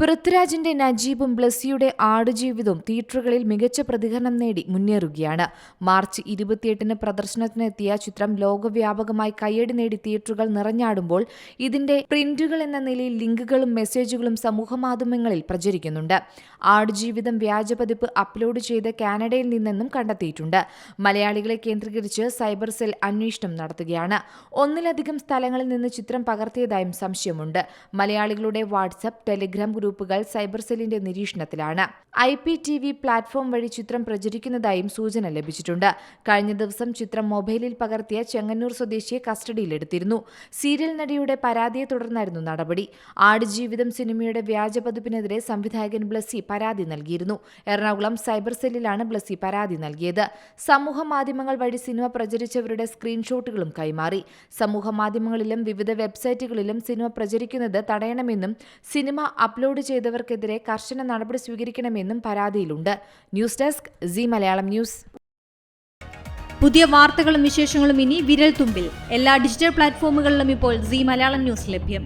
പൃഥ്വിരാജിന്റെ നജീബും ബ്ലസ്സിയുടെ ആടുജീവിതവും തിയേറ്ററുകളിൽ മികച്ച പ്രതികരണം നേടി മുന്നേറുകയാണ്. മാർച്ച് ഇരുപത്തിയെട്ടിന് പ്രദർശനത്തിനെത്തിയ ചിത്രം ലോകവ്യാപകമായി കയ്യടി നേടി തിയേറ്ററുകൾ നിറഞ്ഞാടുമ്പോൾ ഇതിന്റെ പ്രിന്റുകൾ എന്ന നിലയിൽ ലിങ്കുകളും മെസ്സേജുകളും സമൂഹമാധ്യമങ്ങളിൽ പ്രചരിക്കുന്നുണ്ട്. ആടുജീവിതം വ്യാജപതിപ്പ് അപ്ലോഡ് ചെയ്ത് കാനഡയിൽ നിന്നെന്നും കണ്ടെത്തിയിട്ടുണ്ട്. മലയാളികളെ കേന്ദ്രീകരിച്ച് സൈബർ സെൽ അന്വേഷണം നടത്തുകയാണ്. ഒന്നിലധികം സ്ഥലങ്ങളിൽ നിന്ന് ചിത്രം പകർത്തിയതായും സംശയമുണ്ട്. മലയാളികളുടെ വാട്സപ്പ് ടെലിഗ്രാം ഗ്രൂപ്പുകൾ സൈബർ സെല്ലിന്റെ നിരീക്ഷണത്തിലാണ്. I P T V platform വഴി ചിത്രം പ്രചരിക്കുന്നതായും സൂചന ലഭിച്ചിട്ടുണ്ട്. കഴിഞ്ഞ ദിവസം ചിത്രം മൊബൈലിൽ പകർത്തിയ ചെങ്ങന്നൂർ സ്വദേശിയെ കസ്റ്റഡിയിലെടുത്തിരുന്നു. സീരിയൽ നടിയുടെ പരാതിയെ തുടർന്നായിരുന്നു നടപടി. ആടുജീവിതം സിനിമയുടെ വ്യാജപതിപ്പിനെതിരെ സംവിധായകൻ ബ്ലസി പരാതി നൽകിയിരുന്നു. എറണാകുളം സൈബർ സെല്ലിലാണ് ബ്ലസി പരാതി നൽകിയത്. സമൂഹ മാധ്യമങ്ങൾ വഴി സിനിമ പ്രചരിച്ചവരുടെ സ്ക്രീൻഷോട്ടുകളും കൈമാറി. സമൂഹ മാധ്യമങ്ങളിലും വിവിധ വെബ്സൈറ്റുകളിലും സിനിമ പ്രചരിക്കുന്നത് തടയണമെന്നും സിനിമ അപ്ലോഡ് ചെയ്തവർക്കെതിരെ കർശന നടപടി സ്വീകരിക്കണമെന്നും പരാതിയിലുണ്ട്. News desk C Malayalam news. പുതിയ വാർത്തകളും വിശേഷങ്ങളും ഇനി വിരൽ തുമ്പിൽ എല്ലാ ഡിജിറ്റൽ പ്ലാറ്റ്ഫോമുകളിലും ഇപ്പോൾ സി മലയാളം ന്യൂസ് ലഭ്യം.